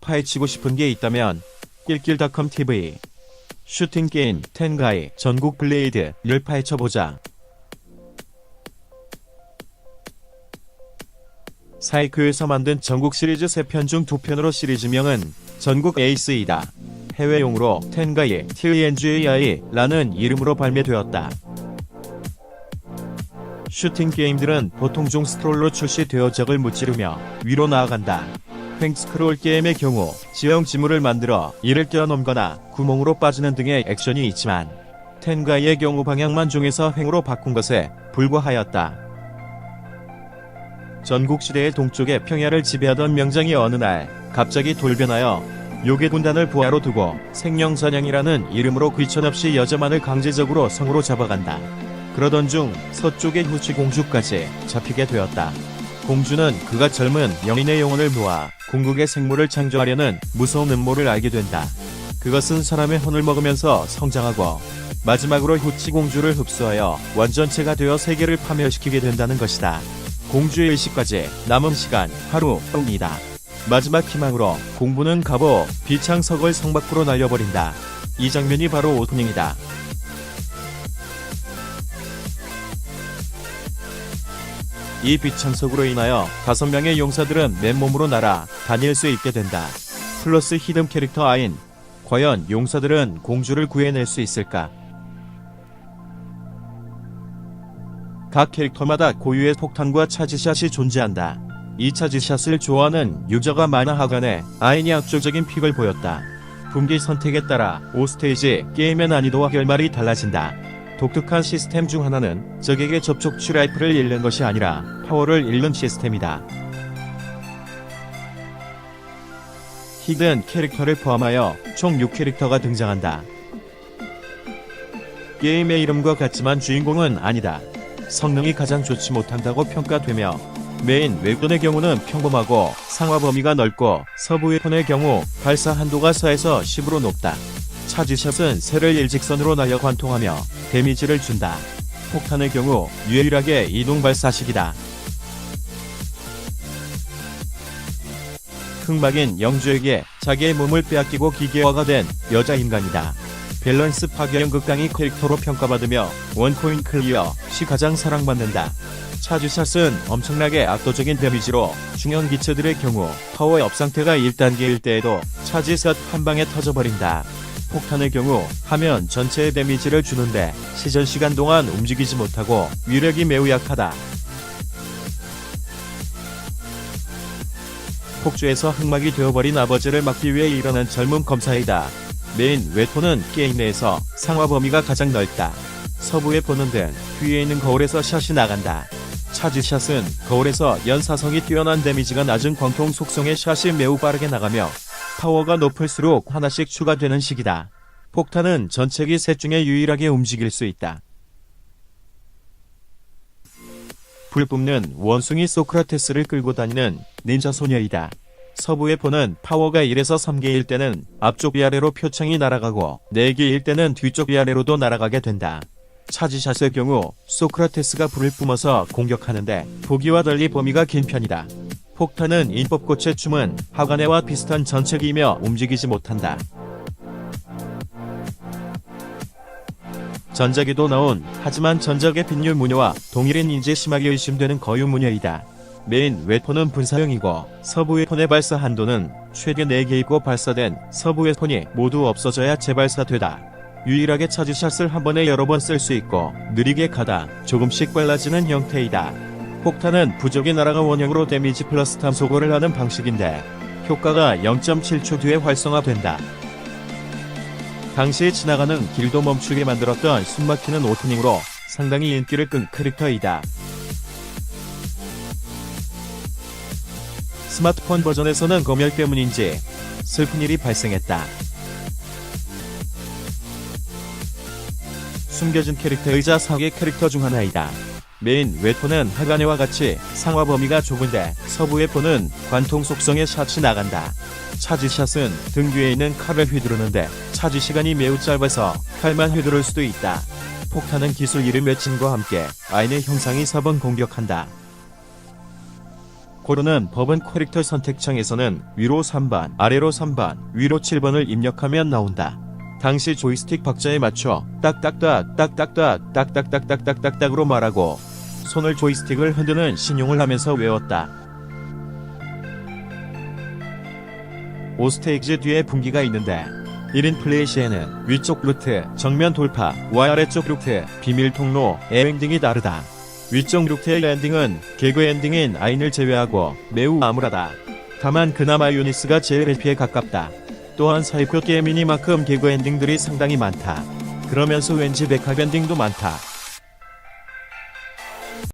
파헤치고 싶은 게 있다면 낄낄닷컴 TV 슈팅 게임 텐가이 전국 블레이드를 파헤쳐보자. 사이크에서 만든 전국 시리즈 3편 중 2편으로 시리즈명은 전국 에이스이다. 해외용으로 텐가이 TNGAI라는 이름으로 발매되었다. 슈팅 게임들은 보통 중 스크롤로 출시되어 적을 무찌르며 위로 나아간다. 횡스크롤 게임의 경우 지형 지물을 만들어 이를 뛰어넘거나 구멍으로 빠지는 등의 액션이 있지만 텐가이의 경우 방향만 중에서 횡으로 바꾼 것에 불과하였다. 전국 시대의 동쪽의 평야를 지배하던 명장이 어느 날 갑자기 돌변하여 요괴 군단을 부하로 두고 생명사냥이라는 이름으로 귀천없이 여자만을 강제적으로 성으로 잡아간다. 그러던 중 서쪽의 후치 공주까지 잡히게 되었다. 공주는 그가 젊은 영인의 영혼을 모아 궁극의 생물을 창조하려는 무서운 음모를 알게 된다. 그것은 사람의 혼을 먹으면서 성장하고 마지막으로 후치 공주를 흡수하여 완전체가 되어 세계를 파멸시키게 된다는 것이다. 공주의 일시까지 남은 시간 하루뿐이다. 마지막 희망으로 공부는 갑오 비창석을 성 밖으로 날려버린다. 이 장면이 바로 오프닝이다. 이 비창석으로 인하여 다섯 명의 용사들은 맨몸으로 날아 다닐 수 있게 된다. 플러스 히든 캐릭터 아인. 과연 용사들은 공주를 구해낼 수 있을까? 각 캐릭터마다 고유의 폭탄과 차지샷이 존재한다. 이 차지샷을 좋아하는 유저가 많아 하간에 아인이 압도적인 픽을 보였다. 분기 선택에 따라 5스테이지 게임의 난이도와 결말이 달라진다. 독특한 시스템 중 하나는 적에게 접촉치 라이프를 잃는 것이 아니라 파워를 잃는 시스템이다. 히든 캐릭터를 포함하여 총 6캐릭터가 등장한다. 게임의 이름과 같지만 주인공은 아니다. 성능이 가장 좋지 못한다고 평가되며 메인 웹돈의 경우는 평범하고 상하 범위가 넓고 서부 웨폰의 경우 발사 한도가 4에서 10으로 높다. 차지샷은 새를 일직선으로 날려 관통하며 데미지를 준다. 폭탄의 경우 유일하게 이동 발사식이다. 흑막인 영주에게 자기의 몸을 빼앗기고 기계화가 된 여자 인간이다. 밸런스 파괴형 극강의 캐릭터로 평가받으며 원코인 클리어 시 가장 사랑받는다. 차주샷은 엄청나게 압도적인 데미지로 중형 기체들의 경우 파워 업 상태가 1단계일 때에도 차지샷 한 방에 터져버린다. 폭탄의 경우 화면 전체에 데미지를 주는데 시전 시간 동안 움직이지 못하고 위력이 매우 약하다. 폭주에서 흑막이 되어버린 아버지를 막기 위해 일어난 젊은 검사이다. 메인 웨포는 게임 내에서 상하 범위가 가장 넓다. 서부에 보는 등 뒤에 있는 거울에서 샷이 나간다. 차지샷은 거울에서 연사성이 뛰어난 데미지가 낮은 광통 속성의 샷이 매우 빠르게 나가며 파워가 높을수록 하나씩 추가되는 식이다. 폭탄은 전체기 셋 중에 유일하게 움직일 수 있다. 불 뿜는 원숭이 소크라테스를 끌고 다니는 닌자 소녀이다. 서부의 포는 파워가 1에서 3개일 때는 앞쪽 위아래로 표창이 날아가고 4개일 때는 뒤쪽 위아래로도 날아가게 된다. 차지샷의 경우 소크라테스가 불을 뿜어서 공격하는데 보기와 달리 범위가 긴 편이다. 폭탄은 인법꽃의 춤은 하가네와 비슷한 전체기이며 움직이지 못한다. 전작에도 나온 하지만 전작의 빈율 무녀와 동일인 인재 심하게 의심되는 거유 무녀이다. 메인 웨폰은 분사형이고 서부 웨폰의 발사 한도는 최대 4개이고 발사된 서부 웨폰이 모두 없어져야 재발사되다. 유일하게 차지샷을 한 번에 여러 번 쓸 수 있고 느리게 가다 조금씩 빨라지는 형태이다. 폭탄은 부적이 날아가 원형으로 데미지 플러스 탐소거를 하는 방식인데 효과가 0.7초 뒤에 활성화된다. 당시 지나가는 길도 멈추게 만들었던 숨막히는 오프닝으로 상당히 인기를 끈 캐릭터이다. 스마트폰 버전에서는 검열 때문인지 슬픈 일이 발생했다. 숨겨진 캐릭터이자 사계 캐릭터 중 하나이다. 메인 웨폰은 하가네와 같이 상하 범위가 좁은데 서부 웨폰은 관통 속성의 샷이 나간다. 차지샷은 등 뒤에 있는 칼을 휘두르는데 차지 시간이 매우 짧아서 칼만 휘두를 수도 있다. 폭탄은 기술 이름 외침과 함께 아인의 형상이 4번 공격한다. 고르는 법은 캐릭터 선택창에서는 위로 3번, 아래로 3번, 위로 7번을 입력하면 나온다. 당시 조이스틱 박자에 맞춰 딱딱딱 딱딱딱 딱딱딱딱딱딱으로 말하고 손을 조이스틱을 흔드는 신용을 하면서 외웠다. 5스테이지 뒤에 분기가 있는데 1인 플레이 시에는 위쪽 루트, 정면 돌파, 와 아래쪽 루트, 비밀 통로, 에행 등이 다르다. 위쪽 루트의 엔딩은 개그 엔딩인 아인을 제외하고 매우 암울하다. 다만 그나마 유니스가 제일 해피에 가깝다. 또한 사이코 게임이니만큼 개그 엔딩들이 상당히 많다. 그러면서 왠지 백합 엔딩도 많다.